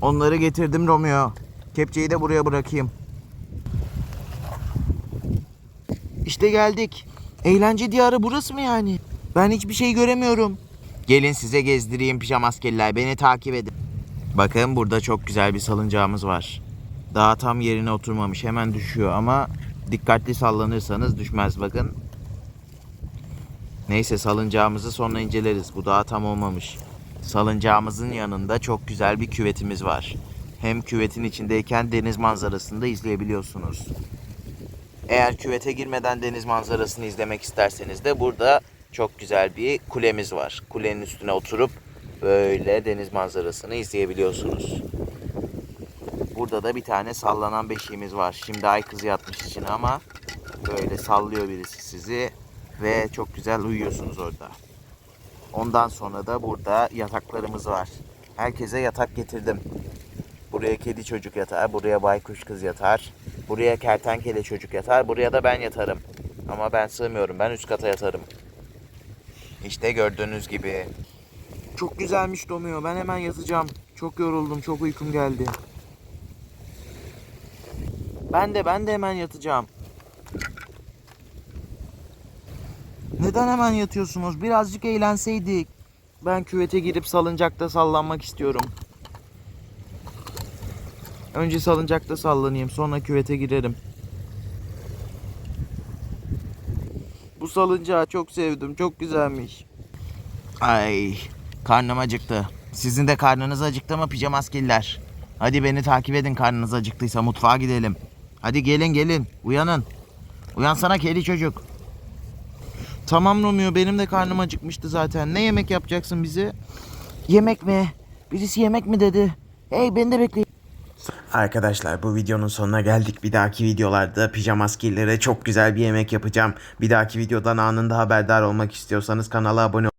Onları getirdim Romeo. Kepçeyi de buraya bırakayım. İşte geldik. Eğlence diyarı burası mı yani? Ben hiçbir şey göremiyorum. Gelin size gezdireyim pijama askeriler. Beni takip edin. Bakın burada çok güzel bir salıncağımız var. Daha tam yerine oturmamış. Hemen düşüyor ama dikkatli sallanırsanız düşmez bakın. Neyse salıncağımızı sonra inceleriz. Bu daha tam olmamış. Salıncağımızın yanında çok güzel bir küvetimiz var. Hem küvetin içindeyken deniz manzarasını da izleyebiliyorsunuz. Eğer küvete girmeden deniz manzarasını izlemek isterseniz de burada çok güzel bir kulemiz var. Kulenin üstüne oturup böyle deniz manzarasını izleyebiliyorsunuz. Burada da bir tane sallanan beşiğimiz var. Şimdi ay kızı yatmış içine ama böyle sallıyor birisi sizi ve çok güzel uyuyorsunuz orada. Ondan sonra da burada yataklarımız var. Herkese yatak getirdim. Buraya kedi çocuk yatar, buraya baykuş kız yatar, buraya kertenkele çocuk yatar, buraya da ben yatarım. Ama ben sığmıyorum, ben üst kata yatarım. İşte gördüğünüz gibi. Çok güzelmiş Romeo, ben hemen yatacağım. Çok yoruldum, çok uykum geldi. Ben de, ben de hemen yatacağım. Neden hemen yatıyorsunuz? Birazcık eğlenseydik. Ben küvete girip salıncakta sallanmak istiyorum. Önce salıncakta sallanayım, sonra küvete girerim. Bu salıncağı çok sevdim, çok güzelmiş. Ay, karnım acıktı. Sizin de karnınız acıktı mı pijama askeriler? Hadi beni takip edin karnınız acıktıysa mutfağa gidelim. Hadi gelin gelin, uyanın. Uyansana kedi çocuk. Tamam Romeo benim de karnım acıkmıştı zaten. Ne yemek yapacaksın bize? Yemek mi? Birisi yemek mi dedi? Hey beni de bekleyin. Arkadaşlar bu videonun sonuna geldik. Bir dahaki videolarda pijama askilere çok güzel bir yemek yapacağım. Bir dahaki videodan anında haberdar olmak istiyorsanız kanala abone